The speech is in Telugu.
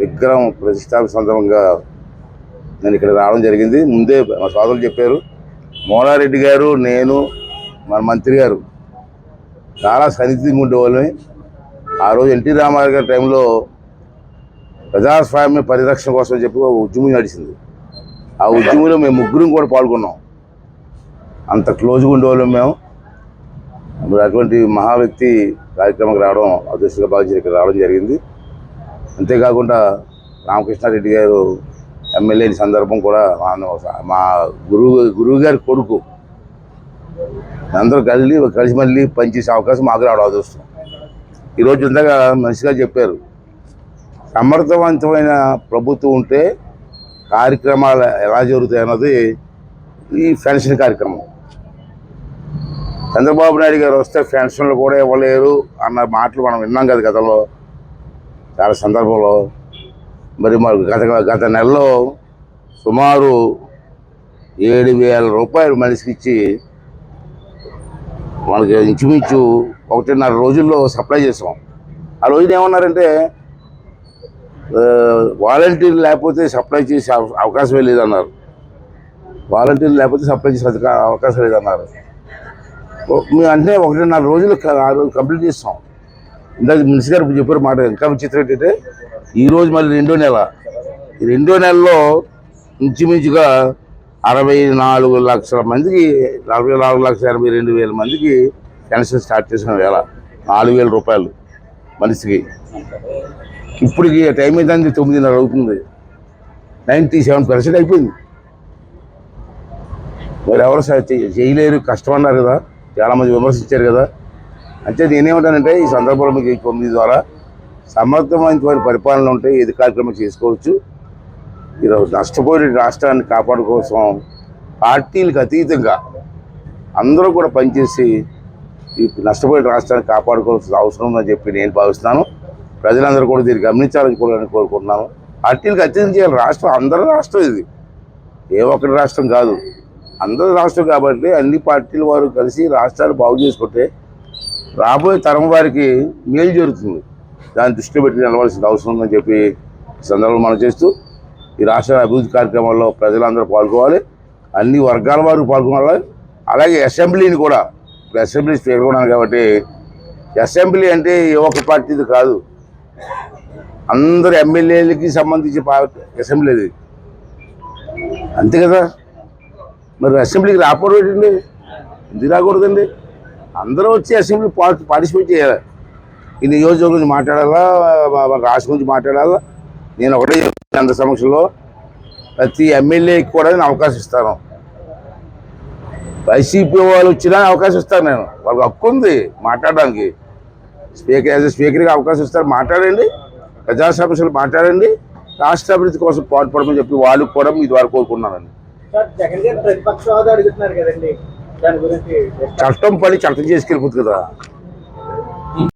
విగ్రహం ప్రతిష్టాపన సందర్భంగా నేను ఇక్కడ రావడం జరిగింది. ముందే మా సోదరులు చెప్పారు. మోనారెడ్డి గారు నేను మన మంత్రి గారు చాలా సన్నిహితంగా ఉండేవాళ్ళమే. ఆ రోజు ఎన్టీ రామారావు గారి టైంలో ప్రజాస్వామ్య పరిరక్షణ కోసం చెప్పి ఒక ఉద్యమం నడిచింది. ఆ ఉద్యమంలో మేము ముగ్గురం కూడా పాల్గొన్నాం. అంత క్లోజ్గా ఉండేవాళ్ళం మేము. అటువంటి మహా వ్యక్తి కార్యక్రమానికి రావడం అదృష్టంగా భావించి ఇక్కడ రావడం జరిగింది. అంతేకాకుండా రామకృష్ణారెడ్డి గారు ఎమ్మెల్యే సందర్భం కూడా మా- గురువు గురువు గారి కొడుకు. అందరూ కలిసి కలిసి మళ్ళీ పనిచేసే అవకాశం మాకు రావడం అదృష్టం. ఈరోజు ఇందాక మనిషిగా చెప్పారు సమర్థవంతమైన ప్రభుత్వం ఉంటే కార్యక్రమాలు ఎలా జరుగుతాయి అన్నది ఈ పెన్షన్ కార్యక్రమం. చంద్రబాబు నాయుడు గారు వస్తే పెన్షన్లు కూడా ఇవ్వలేరు అన్న మాటలు మనం విన్నాం కదా గతంలో. చాలా సందర్భంలో మరి మాకు గత గత నెలలో సుమారు ఏడు వేల రూపాయలు మనిషికి ఇచ్చి మనకి ఇంచుమించు ఒకటిన్నర రోజుల్లో సప్లై చేసాం. ఆ రోజున ఏమన్నారంటే వాలంటీర్ లేకపోతే సప్లై చేసే అవ- అవకాశమే లేదన్నారు. వాలంటీర్ లేకపోతే సప్లై చేసే అవకాశం లేదన్నారు. మేము అంటే ఒకటిన్నర రోజులు ఆ రోజు కంప్లీట్ చేస్తాం ఇందాక మినిస్ గారు చెప్పారు మాట ఇంకా విచిత్రం ఏంటంటే ఈరోజు మళ్ళీ రెండో నెల. ఈ రెండో నెలలో ఇంచుమించుగా అరవై నాలుగు లక్షల మందికి నలభై నాలుగు లక్షల ఎనభై రెండు వేల మందికి పెన్షన్ స్టార్ట్ చేసిన వేళ నాలుగు వేల రూపాయలు మనిషికి. ఇప్పటికి టైం ఏంటంటే తొమ్మిదిన్నర అవుతుంది. నైంటీ సెవెన్ పర్సెంట్ అయిపోయింది. మరి ఎవరు చేయలేరు కష్టం అన్నారు కదా. చాలామంది విమర్శించారు కదా. అంటే నేనేమంటానంటే ఈ సందర్భంలో మీకు పొంది ద్వారా సమర్థవంతమైన పరిపాలన ఉంటే ఏది కార్యక్రమం చేసుకోవచ్చు? ఈరోజు నష్టపోయిన రాష్ట్రాన్ని కాపాడుకోసం పార్టీలకు అతీతంగా అందరూ కూడా పనిచేసి ఈ నష్టపోయిన రాష్ట్రాన్ని కాపాడుకోవాల్సిన అవసరం ఉందని చెప్పి నేను భావిస్తున్నాను. ప్రజలందరూ కూడా దీన్ని గమనించాలని కూడా నేను కోరుకుంటున్నాను. పార్టీలకు అత్యంత చేయాలి. రాష్ట్రం అందరి రాష్ట్రం ఇది. ఏ ఒక్కటి రాష్ట్రం కాదు. అందరి రాష్ట్రం కాబట్టి అన్ని పార్టీల వారు కలిసి రాష్ట్రాలు బాగు చేసుకుంటే రాబోయే తరం వారికి మేలు జరుగుతుంది. దాన్ని దృష్టిలో పెట్టి నిలవాల్సిన అవసరం ఉందని చెప్పి సందర్భం సందర్భంలో మనం చేస్తూ ఈ రాష్ట్ర అభివృద్ధి కార్యక్రమాల్లో ప్రజలందరూ పాల్గొవాలి అన్ని వర్గాల వారు పాల్గొనాలి. అలాగే అసెంబ్లీని కూడా ఇప్పుడు అసెంబ్లీ స్పీకర్ కాబట్టి అసెంబ్లీ అంటే ఏ ఒక్క పార్టీది కాదు. అందరు ఎమ్మెల్యేలకి సంబంధించి పార్టీ అసెంబ్లీ అది. అంతే కదా. మరి అసెంబ్లీకి రాకపోవడం ఏంటండి? ఎందుకు రాకూడదండి? అందరూ వచ్చి అసెంబ్లీ పార్టి పార్టిసిపేట్ చేయాలి. ఈ నియోజకవర్గం గురించి మాట్లాడాలా? మా- రాష్ట్రం గురించి మాట్లాడాలా? నేను ఒకటే చెప్తాను అందరి సమక్షంలో. ప్రతి ఎమ్మెల్యేకి కూడా నేను అవకాశం ఇస్తాను. వైసీపీ వాళ్ళు వచ్చినా అవకాశం ఇస్తాను నేను. వాళ్ళకి హక్కు ఉంది మాట్లాడడానికి. స్పీకర్ యాజ్ స్పీకర్కి అవకాశం ఇస్తారు. మాట్లాడండి. ప్రజా సమస్యలు మాట్లాడండి. రాష్ట్ర అభివృద్ధి కోసం పాటుపడమని చెప్పి వాళ్ళు కూడా మీ ద్వారా కోరుకున్నానండి జగన్ గారు ప్రతిపక్ష హోదా అడుగుతున్నారు కదండి. చట్టం పని చట్టం చేసుకెళ్ళిపోతుంది కదా.